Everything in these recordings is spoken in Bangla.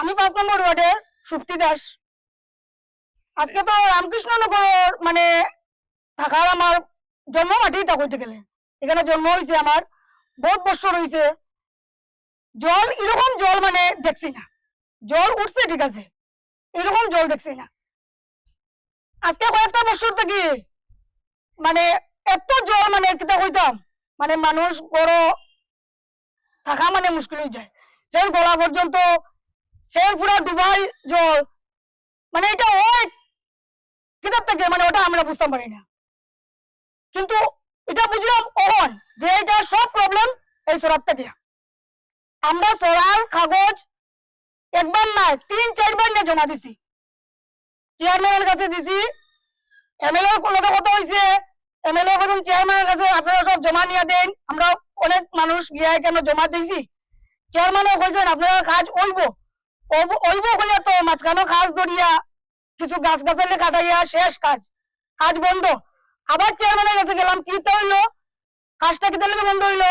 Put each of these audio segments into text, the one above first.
আমি পাঁচ নম্বর ওয়ার্ডের সুপ্তি দাস। আজকে তো রামকৃষ্ণনগর মানে থাকার আমার জন্ম মাটি তা কইতে গেলে। এখানে জন্ম হয়েছে আমার, বহুত বছর হয়েছে জল, এরকম জল মানে দেখছি না। জল উঠছে ঠিক আছে, এরকম জল দেখছি না। আজকে কয়েকটা বছর থেকে মানে এত জল মানে কিতা কইতাম মানে মানুষ বড় থাকা মানে মুশকিল হয়ে যায়। সেই গলা পর্যন্ত সেই পুরা ডুবাই জল। মানে এটা ওই কিতাব থেকে মানে ওটা আমরা বুঝতে পারি না। কিন্তু এটা বুঝলাম কখন? যে এটা সব প্রবলেম এই সরাব থেকে। আমরা সরার কাগজ একবার না তিন, চারবার নিয়ে জমা দিছি। চেয়ারম্যানের কাছে দিছি। এমএলএ লগে কথা হয়েছে এমএলএ এখন চেয়ারম্যানের কাছে আপনারা সব জমা নিয়ে দেন। আমরা অনেক মানুষ গিয়ে কেন জমা দিয়েছি চেয়ারম্যানও কইছেন, আপনারা কাজ ওইব কিছু গাছ গাছালি কাটাইয়া শেষ কাজ। কাজ বন্ধ। আবার চেয়ারম্যানের কাছে গেলাম, কি তো হইল? কাজটা কি বন্ধ হইল?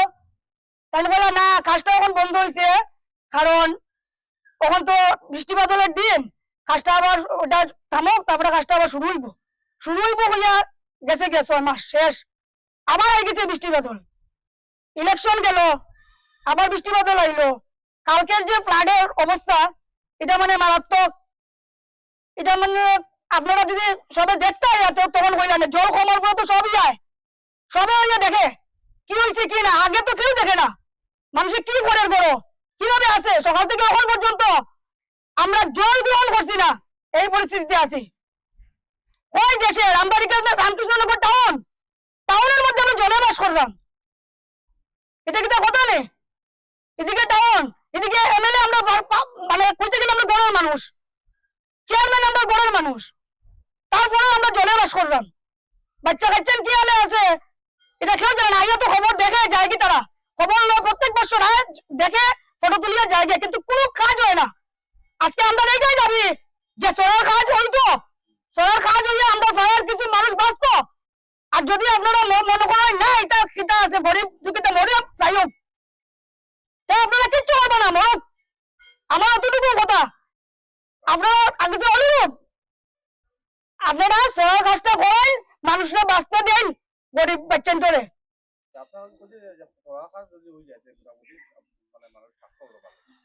না, কাজটা এখন বন্ধ হয়েছে কারণ তো বৃষ্টি বাদলের দিন। কাজটা আবার ওটা থামক, তারপরে কাজটা আবার শুরু হইব। শুরু হইব হইয়া গেছে গে ছয় মাস, শেষ। আবার হয়ে গেছে বৃষ্টি বাদল। ইলেকশন গেল, আবার বৃষ্টি বাদল আইলো। কালকের যে ফ্লাডের অবস্থা এটা মানে মারাত্মক। এটা মানে আপনারা যদি সবে দেখতে হয় তো তখন হইলেন জল কমার পর তো সবই যায়। সবে হইয়া দেখে। কি হয়েছে, কি না? আগে তো কেউ দেখে না। মানুষের কি করে বড় কীভাবে আছে? সকাল থেকে এখন পর্যন্ত আমরা জল গ্রহণ করছি না। এই পরিস্থিতিতে আছি। ওই দেশের আমবাড়িকা রামকৃষ্ণনগর টাউন টাউনের মধ্যে আমরা জলে বাস করলাম। এটা কি তো কথা নেই। এদিকে টাউন এদিকে এমএলএ আমরা মানে কইতে গেলে আমরা মানুষ। চেয়ারম্যান আমরা মানুষ। তারপরে আমরা জলে বাস করলাম। বাচ্চা কি আছে? এটা জানে না। তো খবর দেখে যায় কি তারা? খবর প্রত্যেক বছর দেখে ফটো তুলিয়া যায় কিন্তু কোনো কাজ হয় না। আজকে আমরা এই যাই যাবি যে সরার কাজ হইতো সরার কাজ হইলে আমরা ফায়ার কিছু মানুষ বাঁচতো আর যদি আপনারা মনে করেন না এটা কিতা আছে, গরিব দুঃখিত মরিয়া যাই হোক তা আপনারা কিচ্ছু করবে না মরক আমার অতটুকু কথা। আপনারা আগে অনুরোধ আপনারা সরার কাজটা করেন মানুষরা বাঁচতে দেন গরিব বাচ্চান ধরে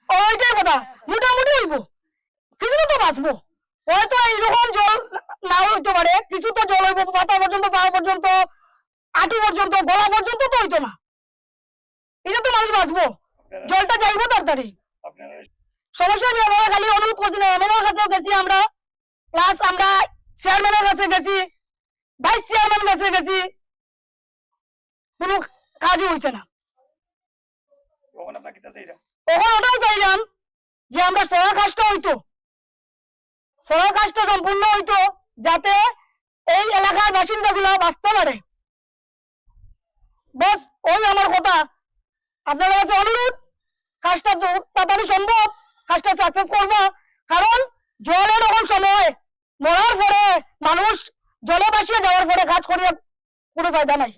ওইটাই কথা। মোটামুটি হইব। কিছু তো বাঁচবো। হয়তো এইরকম জল না হইতে পারে। কিছু তো জল হইব। পাতা পর্যন্ত পা পর্যন্ত, আটু পর্যন্ত, গলা পর্যন্ত তো হইতো না। এটা তো মানুষ বাঁচবো। জলটা যাইবো তাড়াতাড়ি। সমস্যা নেই আমরা খালি অনুরোধ করছি না এমএলএর কাছেও গেছি আমরা। প্লাস আমরা চেয়ারম্যানের কাছে গেছি ভাইস চেয়ারম্যান কাছে গেছি। কোনো কাজই হইছে না। তখন ওটাও চাইলাম যে আমরা সরা কাজটা হইতো। সরা কাজটা সম্পূর্ণ হইতো যাতে এই এলাকার বাসিন্দা গুলা বাঁচতে পারে। বস ওই আমার কথা। আপনাদের কাছে অনুরোধ কাজটা তাড়াতাড়ি সম্ভব। কাজটা সাকসেস করব। কারণ জল এরকম সময়, মরার পরে মানুষ জলে বাসিয়ে যাওয়ার পরে কাজ করিয়া কোনো ফায়দা নাই।